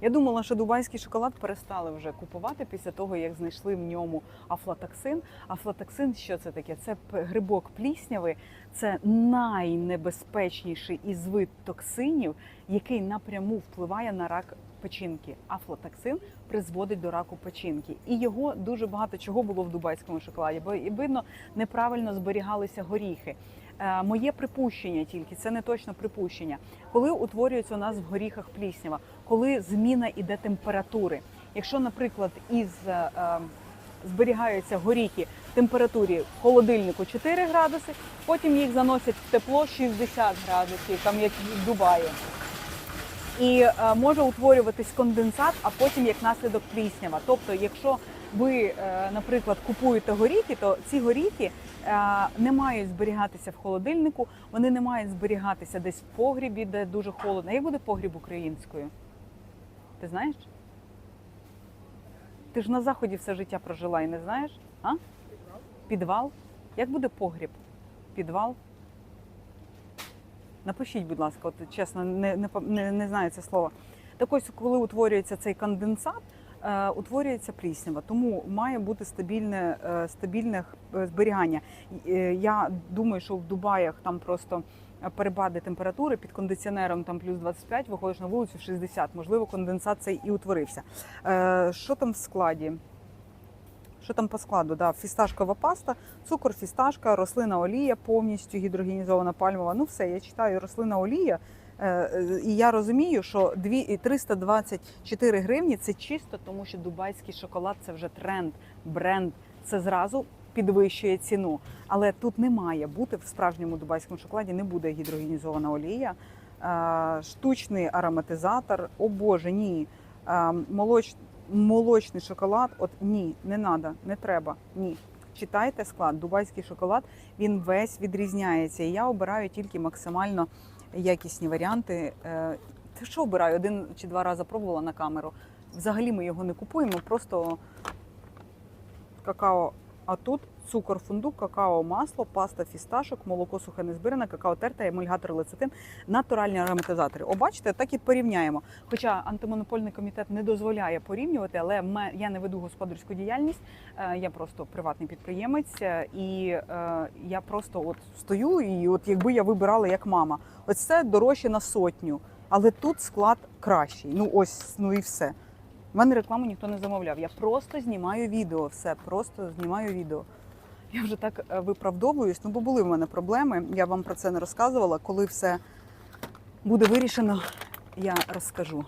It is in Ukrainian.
Я думала, що дубайський шоколад перестали вже купувати після того, як знайшли в ньому афлатоксин. Афлатоксин, що це таке? Це грибок пліснявий, це найнебезпечніший із вид токсинів, який напряму впливає на рак печінки. Афлатоксин призводить до раку печінки. І його дуже багато чого було в дубайському шоколаді, бо видно, неправильно зберігалися горіхи. Е, Моє припущення тільки це не точно припущення. Коли утворюється у нас в горіхах пліснява, коли зміна іде температури. Якщо, наприклад, із е, е, зберігаються горіхи в температурі в холодильнику 4 градуси, потім їх заносять в тепло 60 градусів, там як в Дубаї. І е, може утворюватись конденсат, а потім як наслідок пліснява. Тобто, якщо ви, е, наприклад, купуєте горіхи, то ці горіхи е, не мають зберігатися в холодильнику, вони не мають зберігатися десь в погрібі, де дуже холодно. Як буде погріб українською? Ти знаєш? Ти ж на заході все життя прожила і не знаєш? А? Підвал? Як буде погріб? Підвал? Напишіть, будь ласка, от чесно, не, не, не, знаю це слово. Так ось, коли утворюється цей конденсат, е, утворюється пліснява, тому має бути стабільне, е, стабільне е, зберігання. Е, Я думаю, що в Дубаях там просто перепади температури під кондиціонером там плюс 25, виходиш на вулицю 60. Можливо, конденсат цей і утворився. Е, Що там в складі? Що там по складу? Да, фісташкова паста, цукор, фісташка, рослина олія, повністю гідрогенізована пальмова. Ну все, я читаю рослина олія. е, е, І я розумію, що дві- 324 гривні це чисто тому, що дубайський шоколад це вже тренд, бренд. Це зразу підвищує ціну. Але тут не має бути в справжньому дубайському шоколаді, не буде гідрогенізована олія, е, штучний ароматизатор. О Боже, ні. Е, Молоч, молочний шоколад. От ні, не треба, не треба. Ні. Читайте склад. Дубайський шоколад він весь відрізняється. І я обираю тільки максимально якісні варіанти. Е, Ти що обираю? Один чи два рази пробувала на камеру. Взагалі ми його не купуємо, просто какао. А тут цукор, фундук, какао, масло, паста фісташок, молоко сухе незбиране, какао терта, емульгатор лецитин, натуральні ароматизатори. О, бачите, так і порівняємо. Хоча антимонопольний комітет не дозволяє порівнювати, але я не веду господарську діяльність, е, я просто приватний підприємець, е, і е, я просто от стою, і от якби я вибирала як мама, ось це дорожче на сотню, але тут склад кращий. Ну ось, ну і все. У мене рекламу ніхто не замовляв. Я просто знімаю відео, все, просто знімаю відео. Я вже так е, виправдовуюсь, ну бо були в мене проблеми. Я вам про це не розказувала. Коли все буде вирішено, я розкажу.